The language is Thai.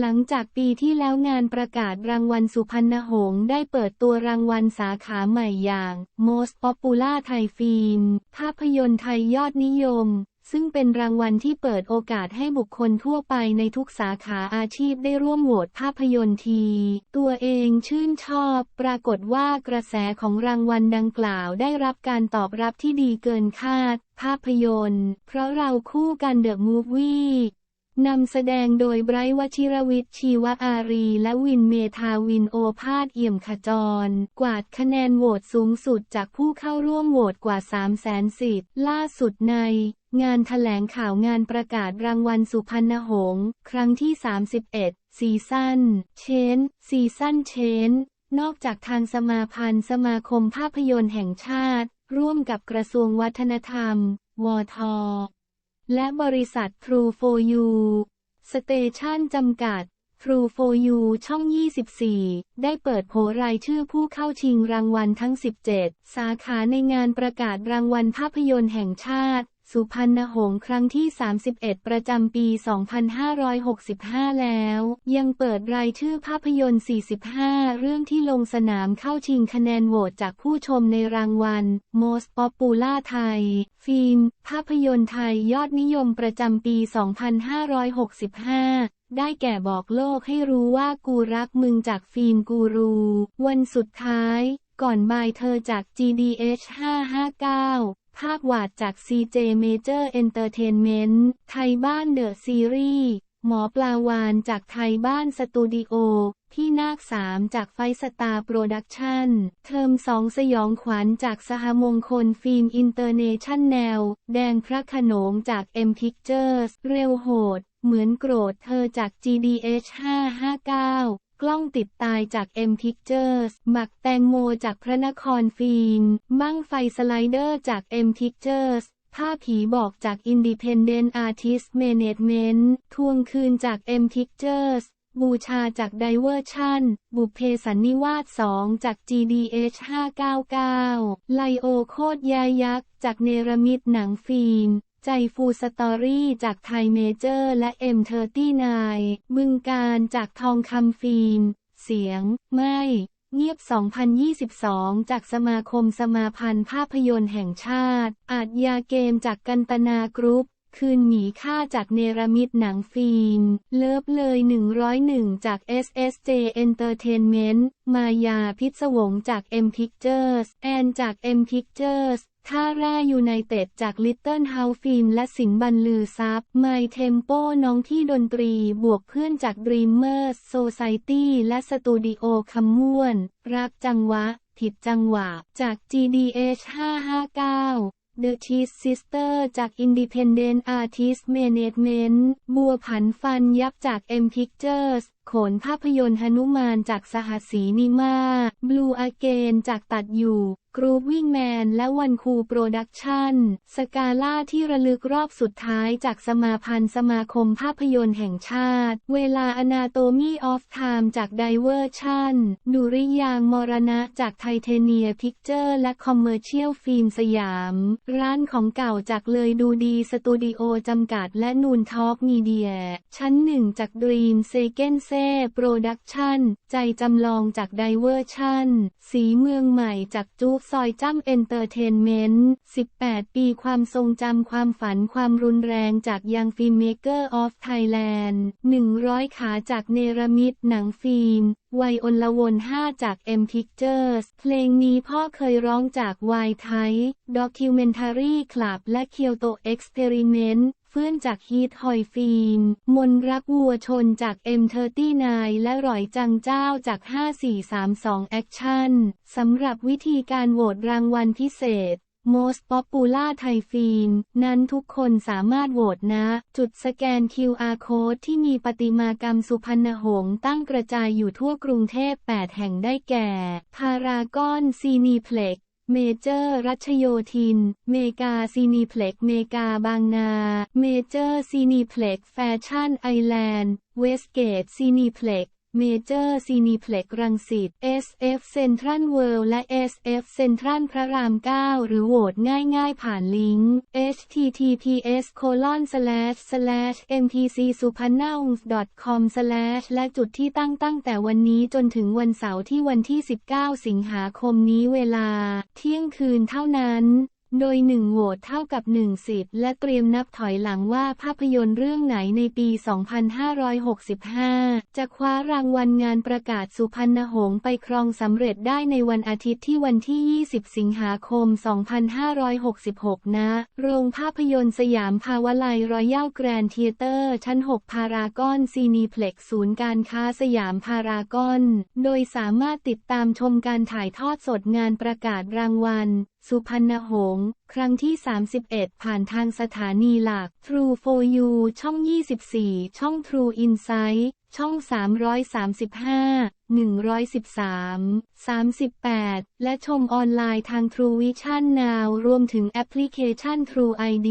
หลังจากปีที่แล้วงานประกาศรางวัลสุพรรณหงษ์ได้เปิดตัวรางวัลสาขาใหม่อย่าง Most Popular Thai Film ภาพยนตร์ไทยยอดนิยม ซึ่งเป็นรางวัลที่เปิดโอกาสให้บุคคลทั่วไปในทุกสาขาอาชีพได้ร่วมโหวตภาพยนตร์ที ตัวเองชื่นชอบ ปรากฏว่ากระแสของรางวัลดังกล่าวได้รับการตอบรับที่ดีเกินคาด ภาพยนตร์ เพราะเราคู่กันเดอะมูฟวี่ นำแสดงโดยไบรท์วชิรวิทย์ชีวอารี และวินเมธาวินโอภาสเอี่ยมขจร กวาดคะแนนโหวตสูงสุดจากผู้เข้าร่วมโหวตกว่า 3 0 0แสนสิทธิ์ล่าสุดใน งานถแถลงข่าวงานประกาศรางวัลสุพรรณหงษ์ครั้งที่ 31 ซีซั่นเชนซีซั่นเชนนอกจากทางสมาพันธ์สมาคมภาพยนตร์แห่งชาติ ร่วมกับกระทรวงวัฒนธรรม วท และบริษัททรูโฟยูสเตชันจำกัดทรูโฟยูช่อง 24 ได้เปิดโผรายชื่อผู้เข้าชิงรางวัลทั้ง 17 สาขาในงานประกาศรางวัลภาพยนตร์แห่งชาติ สุพรรณหงษ์ครั้งที่ 31 ประจำปี 2565 แล้ว ยังเปิดรายชื่อภาพยนตร์ 45 เรื่องที่ลงสนามเข้าชิงคะแนนโหวตจากผู้ชมในรางวัล Most Popular Thai ฟิล์มภาพยนตร์ไทยยอดนิยมประจำปี 2565ได้แก่บอกโลกให้รู้ว่ากูรักมึงจากฟิล์มกูรู วันสุดท้าย ก่อนบายเธอจาก GDH 559 ภาควาดจาก CJ Major Entertainment ไทยบ้านเดอะซีรีส์ หมอปลาวานจากไทยบ้านสตูดิโอ พี่นาคสามจากไฟสตาร์โปรดักชั่น เทอมสองสยองขวัญจากสหมงคลฟิล์มอินเตอร์เนชั่นแนล แดงพระขนงจาก M Pictures เร็วโหด เหมือนโกรธเธอจาก GDH 559 กล้องติดตายจาก M Pictures หมักแตงโมจากพระนครฟิล์มบั้งไฟสไลเดอร์จาก M Pictures ผ้าผีบอกจาก Independent Artist Management ทวงคืนจาก M Pictures บูชาจาก Diversion บุพเพสันนิวาส 2 จาก GDH 599 ไลโอโคตรยายักษ์ จากเนรมิตหนังฟิล์ม ใจฟูสตอรี่จากไทยเมเจอร์และ M39 บึงการจากทองคำฟิล์ม เสียง ไม่ เงียบ 2022 จากสมาคมสมาพันธ์ภาพยนตร์แห่งชาติ อาจยาเกมจากกันตนากรุ๊ป คืนหมีค่าจากเนรมิตหนังฟิล์ม เลิฟเลย 101 จาก SSJ Entertainment มายาพิศวงจาก M Pictures แอนจาก M Pictures ท่าแร่ยูไนเต็ดจาก Little House Film และสิงบรรลือทรัพย์ My Tempo น้องที่ดนตรีบวกเพื่อนจาก Dreamers Society และสตูดิโอคำม่วน รักจังหวะ ผิดจังหวะ จาก GDH 559 The Cheese Sister จาก Independent Artist Management บัวผันฟันยับจาก M Pictures โขนภาพยนตร์หนุมานจากสหสีนิมา Blue Again จากตัดอยู่ กรูวิ่งแมนและวันคูโปรดักชั่น สกาล่าที่ระลึกรอบสุดท้ายจากสมาพันธ์สมาคมภาพยนตร์แห่งชาติ เวลาอนาโตมีออฟไทม์จากไดเวอร์ชั่น ดุริยางมรณะจากไทเทเนียพิกเจอร์และคอมเมอร์เชียลฟิล์มสยาม ร้านของเก่าจากเลยดูดีสตูดิโอจำกัดและนูนทอล์กมีเดีย ชั้นหนึ่งจากดรีมเซเกนเซ่โปรดักชั่น ใจจำลองจากไดเวอร์ชั่น สีเมืองใหม่จากจุ๊กซอยจ้ำเอนเตอร์เทนเมนต์ 18 ปีความทรงจำความฝันความรุนแรงจากยังฟิล์มเมเกอร์ออฟไทยแลนด์ 100 ขาจากเนรมิตหนังฟิล์มไวอลวน5จาก M Pictures เพลงนี้พ่อเคยร้องจากวายไทยด็อกิวเมนทารีคลับและเคียวโตเอ็กซ์เพริเมนต์ ฟื่อนจากฮีทหอยฟิล์มมนรักวัวชนจาก M39 และรอยจังเจ้าจาก 5432 แอคชั่น สำหรับวิธีการโหวตรางวัลพิเศษ Most Popular Thai Film นั้นทุกคนสามารถโหวตนะ จุดสแกน QR Code ที่มีประติมากรรมสุพรรณหงษ์ตั้งกระจายอยู่ทั่วกรุงเทพ 8 แห่งได้แก่ พารากอนซีนีเพล็ก เมเจอร์รัชโยธิน เมกาซีนีเพล็กเมกาบางนา เมเจอร์ซีนีเพล็กแฟชั่นไอแลนด์ เวสเกตซีนีเพล็ก เมเจอร์ซีนีเพล็กรังสิต SF เซ็นทรัลเวิลด์และ SF เซ็นทรัลพระราม 9 หรือโหวตง่ายๆ ผ่านลิงก์ https colon slash slash mpc s u p a n a u n g com slash และจุดที่ตั้งตั้งแต่วันนี้จนถึงวันเสาร์ที่วันที่ 19 สิงหาคมนี้เวลา เที่ยงคืนเท่านั้น โดยหนึ่งโหวตเท่ากับหนึ่งสิทธิ์และเตรียมนับถอยหลังว่าภาพยนตร์เรื่องไหนในปี 2565 จะคว้ารางวัลงานประกาศสุพรรณหงส์ไปครองสำเร็จได้ในวันอาทิตย์ที่วันที่ 20 สิงหาคม 2566ณโรงภาพยนตร์สยามภาวไลรอยัลแกรนด์เทเตอร์ชั้น 6 พารากอนซีนีเพล็กศูนย์การค้าสยามพารากอน โดยสามารถติดตามชมการถ่ายทอดสดงานประกาศรางวัล สุพรรณหงษ์ครั้งที่ 31 ผ่านทางสถานีหลัก True for You ช่อง 24 ช่อง True Insight ช่อง 335 113 38 และชมออนไลน์ทาง True Vision Now รวมถึงแอปพลิเคชัน True ID